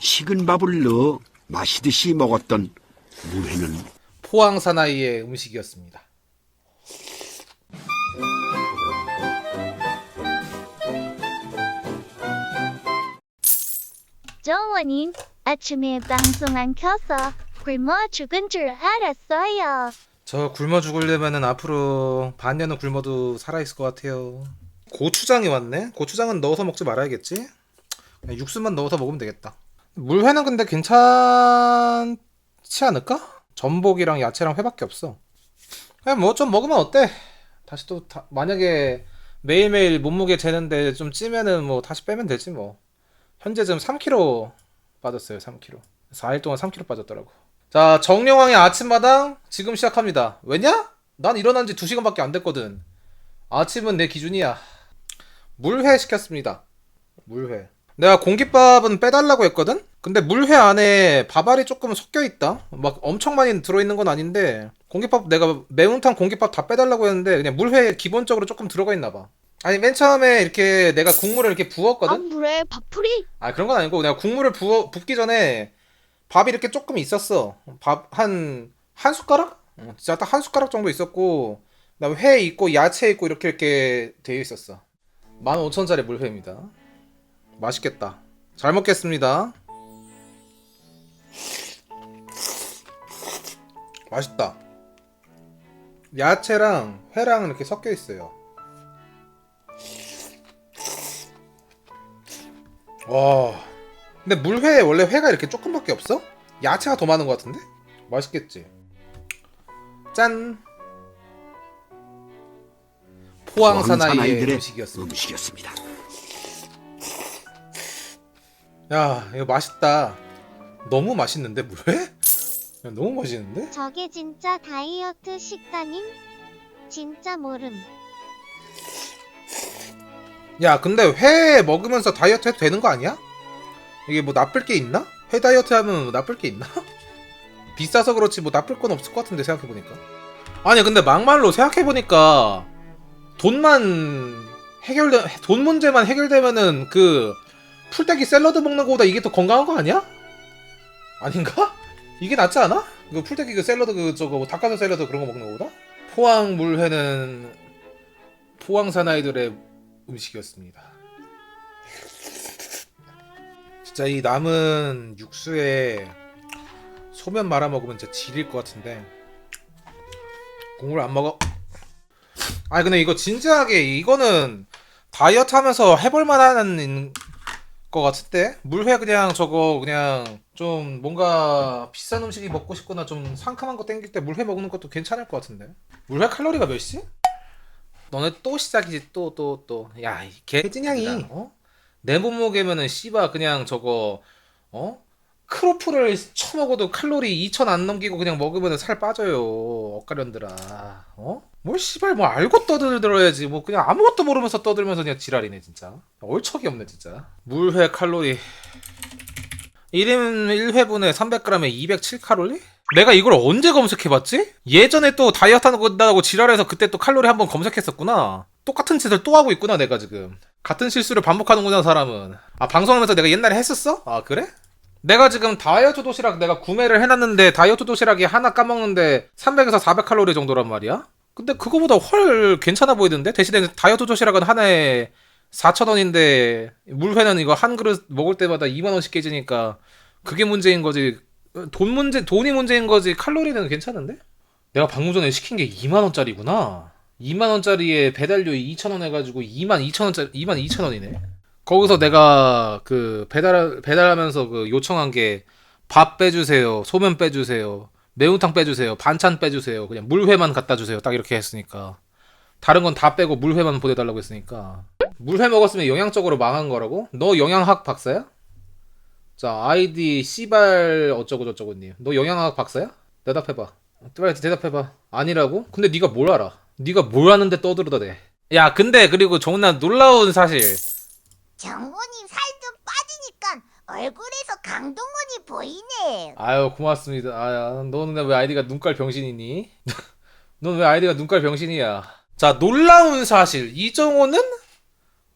식은 밥을 넣어 마시듯이 먹었던 물회는 포항 사나이의 음식이었습니다. 정원인 아침에 방송 안 켜서 굶어 죽은 줄 알았어요. 저 굶어 죽으려면은 앞으로 반년은 굶어도 살아있을 것 같아요. 고추장이 왔네? 고추장은 넣어서 먹지 말아야겠지? 육수만 넣어서 먹으면 되겠다. 물회는 근데 괜찮지 않을까? 전복이랑 야채랑 회밖에 없어. 그냥 뭐 좀 먹으면 어때? 다시 또 다- 만약에 매일매일 몸무게 재는데 좀 찌면은 뭐 다시 빼면 되지 뭐. 현재 지금 3kg 빠졌어요. 3kg. 4일 동안 3kg 빠졌더라고. 자, 정영왕의 아침마당 지금 시작합니다. 왜냐? 난 일어난 지 2시간밖에 안 됐거든. 아침은 내 기준이야. 물회 시켰습니다. 물회. 내가 공깃밥은 빼달라고 했거든? 근데 물회 안에 밥알이 조금 섞여 있다? 막 엄청 많이 들어 있는 건 아닌데, 공깃밥 내가 매운탕 공깃밥 다 빼달라고 했는데, 그냥 물회 기본적으로 조금 들어가 있나 봐. 아니, 맨 처음에 이렇게 내가 국물을 이렇게 부었거든? 아 물에 밥풀이? 아 그런 건 아니고 내가 국물을 부어 붓기 전에 밥이 이렇게 조금 있었어. 밥 한한 숟가락? 어, 진짜 딱 한 숟가락 정도 있었고 그다음에 회 있고 야채 있고 이렇게 이렇게 되어 있었어. 15,000원짜리 물회입니다. 맛있겠다. 잘 먹겠습니다. 맛있다. 야채랑 회랑 이렇게 섞여 있어요. 와. 근데 물회에 원래 회가 이렇게 조금밖에 없어? 야채가 더 많은 것 같은데? 맛있겠지. 짠. 포항 사나이의 음식이었습니다. 음식이었습니다. 야, 이거 맛있다. 너무 맛있는데 물회? 야, 너무 맛있는데? 저게 진짜 다이어트 식단임? 진짜 모름. 야, 근데 회 먹으면서 다이어트 해도 되는 거 아니야? 이게 뭐 나쁠 게 있나? 회 다이어트 하면 뭐 나쁠 게 있나? 비싸서 그렇지 뭐 나쁠 건 없을 것 같은데 생각해보니까. 아니 근데 막말로 생각해보니까 돈만 해결돼 돈 문제만 해결되면은 그 풀떼기 샐러드 먹는 거보다 이게 더 건강한 거 아니야? 아닌가? 이게 낫지 않아? 그 풀떼기 그 샐러드 그 저거 뭐 닭가슴 샐러드 그런 거 먹는 거보다? 포항 물회는 포항 사나이들의 음식이었습니다. 진짜 이 남은 육수에 소면 말아 먹으면 진짜 질일 것 같은데 국물 안 먹어. 아니 근데 이거 진지하게 이거는 다이어트 하면서 해볼 만한 것 같은데 물회 그냥 저거 그냥 좀 뭔가 비싼 음식이 먹고 싶거나 좀 상큼한 거 땡길 때 물회 먹는 것도 괜찮을 것 같은데 물회 칼로리가 몇이지? 너네 또 시작이지 또 또 또야이 개진양이 어? 내 몸무게면은 씨바 그냥 저거 어? 크로플을 쳐먹어도 칼로리 2000안 넘기고 그냥 먹으면 살 빠져요 엇가련들아 어? 뭘 씨발 뭐 알고 떠들어야지 뭐 그냥 아무것도 모르면서 떠들면서 그냥 지랄이네 진짜 얼척이 없네 진짜 물회 칼로리 1인 1회분에 300g에 207칼로리? 내가 이걸 언제 검색해봤지? 예전에 또 다이어트 한다고 지랄해서 그때 또 칼로리 한번 검색했었구나. 똑같은 짓을 또 하고 있구나, 내가 지금. 같은 실수를 반복하는구나, 사람은. 아, 방송하면서 내가 옛날에 했었어? 아, 그래? 내가 지금 다이어트 도시락 내가 구매를 해놨는데 다이어트 도시락이 하나 까먹는데 300에서 400칼로리 정도란 말이야? 근데 그거보다 훨 괜찮아 보이던데? 대신에 다이어트 도시락은 하나에 4,000원인데 물회는 이거 한 그릇 먹을 때마다 2만 원씩 깨지니까 그게 문제인 거지. 돈 문제, 돈이 문제인 거지. 칼로리는 괜찮은데? 내가 방금 전에 시킨 게 2만 원짜리구나. 2만 원짜리에 배달료 2,000원 해 가지고 2만 2천 원짜리, 2만 2천 원이네. 거기서 내가 그 배달, 배달하면서 그 요청한 게 밥 빼주세요. 소면 빼주세요. 매운탕 빼주세요. 반찬 빼주세요. 그냥 물회만 갖다 주세요. 딱 이렇게 했으니까. 다른 건 다 빼고 물회만 보내달라고 했으니까. 물회 먹었으면 영양적으로 망한 거라고? 너 영양학 박사야? 자, 아이디 씨발 어쩌고 저쩌고님. 너 영양학 박사야? 대답해봐. 빨리 대답해봐. 아니라고? 근데 네가 뭘 알아? 네가 뭘 아는데 떠들어대. 야, 근데 그리고 정말 놀라운 사실. 정훈이 살 좀 빠지니까 얼굴에서 강동원이 보이네. 아유, 고맙습니다. 아야, 너는 왜 아이디가 눈깔 병신이니? 넌 왜 아이디가 눈깔 병신이야? 자, 놀라운 사실. 이정호는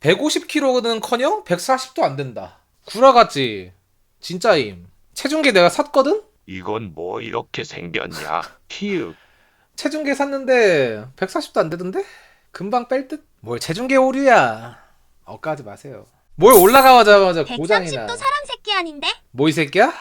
150kg는 커녕 140도 안 된다. 구라 같지? 진짜임. 체중계 내가 샀거든? 이건 뭐 이렇게 생겼냐? 히읗. 체중계 샀는데 140도 안 되던데? 금방 뺄 듯? 뭘 체중계 오류야. 억까지 마세요. 뭘 올라가자마자 고장이나. 130도 사람 새끼 아닌데? 뭐 이 새끼야?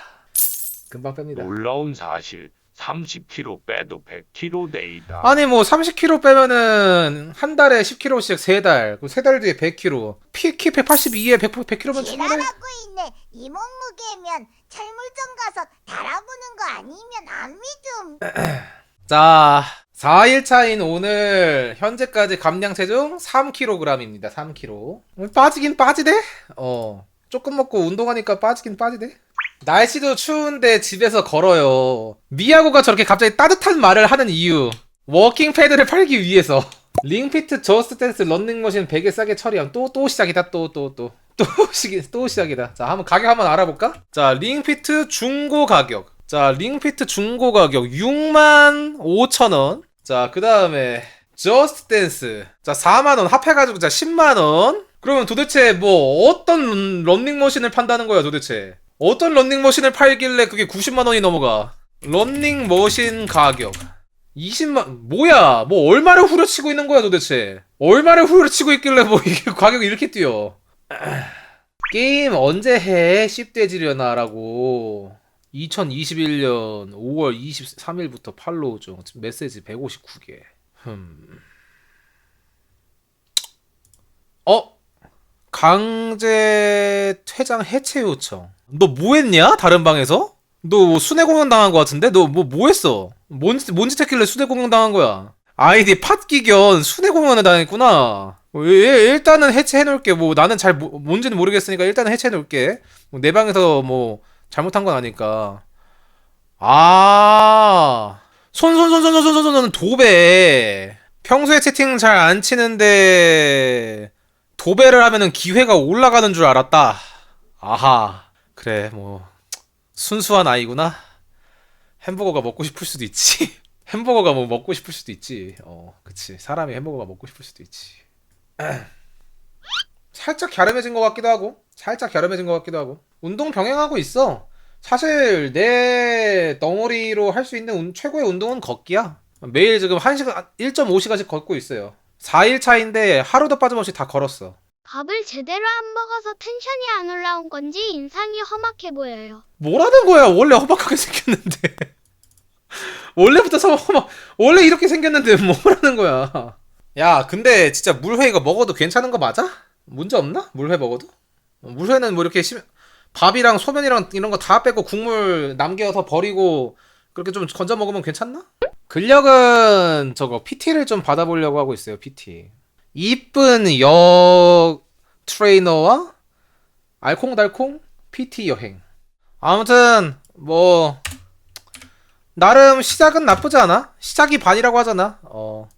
금방 뺍니다. 놀라운 사실. 30kg 빼도 100kg 데이다. 아니 뭐 30kg 빼면은 한 달에 10kg씩 세 달, 그세 달 뒤에 100kg. 피, 키 182에 100, 100kg면 충분해. 지랄하고 있네. 이 몸무게면 철물점 가서 달아보는 거 아니면 안 믿음. 자, 4일차인 오늘 현재까지 감량 체중 3kg입니다. 3kg. 빠지긴 빠지대? 어. 조금 먹고 운동하니까 빠지긴 빠지대? 날씨도 추운데 집에서 걸어요. 미야고가 저렇게 갑자기 따뜻한 말을 하는 이유. 워킹 패드를 팔기 위해서. 링피트 저스트 댄스 런닝머신 100에 싸게 처리함. 또, 또 시작이다. 또, 또, 또. 또, 시, 또 시작이다. 자, 한번 가격 한번 알아볼까? 자, 링피트 중고 가격. 자, 링피트 중고 가격 6만 5천 원. 자, 그 다음에 저스트 댄스. 자, 4만 원 합해가지고 자 10만 원. 그러면 도대체 뭐 어떤 런- 런닝머신을 판다는 거야 도대체? 어떤 런닝머신을 팔길래 그게 90만 원이 넘어가? 런닝머신 가격 20만 뭐야? 뭐 얼마를 후려치고 있는 거야 도대체? 얼마를 후려치고 있길래 뭐 이게 가격이 이렇게 뛰어? 게임 언제 해? 씹돼지려나 라고 2021년 5월 23일부터 팔로우 중 메시지 159개 흠. 어? 강제 퇴장 해체 요청 너 뭐 했냐? 다른 방에서? 너 순회 공연 당한 거 같은데? 너 뭐 뭐 했어? 뭔지 뭔지 찾길래 순회 공연 당한 거야? 아이디 팟기견 순회 공연을 당했구나. 어, 일단은 해체해 놓을게. 뭐 나는 잘 모- 뭔지는 모르겠으니까 일단은 해체해 놓을게. 뭐 내 방에서 뭐 잘못한 건 아니까. 아. 손 손 손 손 손 손 손 손 도배. 평소에 채팅 잘 안 치는데 도배를 하면은 기회가 올라가는 줄 알았다. 아하. 그래, 뭐 순수한 아이구나. 햄버거가 먹고 싶을 수도 있지. 햄버거가 뭐 먹고 싶을 수도 있지. 어, 그치. 사람이 햄버거가 먹고 싶을 수도 있지. 살짝 갸름해진 것 같기도 하고, 살짝 갸름해진 것 같기도 하고. 운동 병행하고 있어. 사실 내 덩어리로 할 수 있는 운- 최고의 운동은 걷기야. 매일 지금 1시간, 1.5시간씩 걷고 있어요. 4일 차인데 하루도 빠짐없이 다 걸었어. 밥을 제대로 안 먹어서 텐션이 안 올라온 건지 인상이 험악해 보여요. 뭐라는 거야? 원래 허박하게 생겼는데. 원래부터 서 허막, 원래 이렇게 생겼는데 뭐라는 거야? 야, 근데 진짜 물회 이거 먹어도 괜찮은 거 맞아? 문제 없나? 물회 먹어도? 어, 물회는 뭐 이렇게 심, 밥이랑 소면이랑 이런 거 다 빼고 국물 남겨서 버리고 그렇게 좀 건져 먹으면 괜찮나? 근력은 저거 PT를 좀 받아보려고 하고 있어요, PT. 이쁜 여 트레이너와 알콩달콩 PT 여행. 아무튼 뭐 나름 시작은 나쁘지 않아. 시작이 반이라고 하잖아. 어.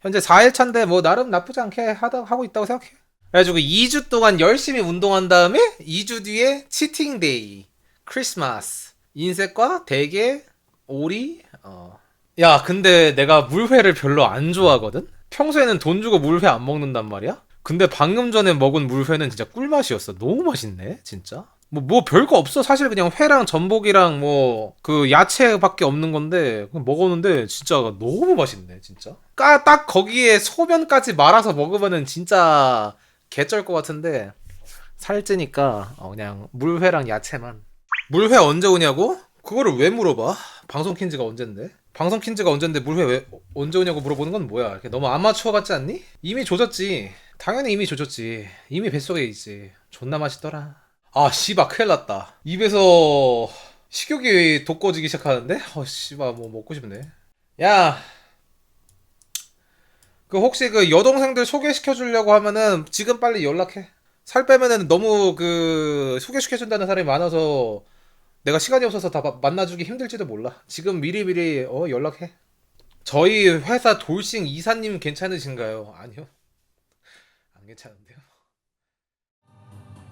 현재 4일 차인데 뭐 나름 나쁘지 않게 하다 하고 있다고 생각해. 그래가지고 2주 동안 열심히 운동한 다음에 2주 뒤에 치팅 데이, 크리스마스, 인색과 대게, 오리. 어. 야, 근데 내가 물회를 별로 안 좋아하거든. 평소에는 돈 주고 물회 안 먹는단 말이야. 근데 방금 전에 먹은 물회는 진짜 꿀맛이었어. 너무 맛있네, 진짜. 뭐, 뭐 별거 없어. 사실 그냥 회랑 전복이랑 뭐, 그 야채밖에 없는 건데, 먹었는데 진짜 너무 맛있네, 진짜. 까, 딱 거기에 소면까지 말아서 먹으면은 진짜 개쩔 것 같은데, 살찌니까, 어, 그냥 물회랑 야채만. 물회 언제 오냐고? 그거를 왜 물어봐? 방송 킨 지가 언젠데? 방송 킨 지가 언젠데 물회 왜 언제 오냐고 물어보는 건 뭐야? 너무 아마추어 같지 않니? 이미 조졌지. 당연히 이미 조졌지. 이미 뱃속에 있지. 존나 맛있더라. 아, 씨발, 큰일 났다. 입에서 식욕이 돋궈지기 시작하는데? 어, 씨발, 뭐 먹고 싶네. 야. 그 혹시 그 여동생들 소개시켜 주려고 하면은 지금 빨리 연락해. 살 빼면은 너무 그 소개시켜 준다는 사람이 많아서 내가 시간이 없어서 다 마- 만나주기 힘들지도 몰라. 지금 미리미리 어 연락해. 저희 회사 돌싱 이사님 괜찮으신가요? 아니요. 안 괜찮은데요.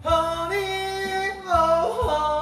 Honey, oh,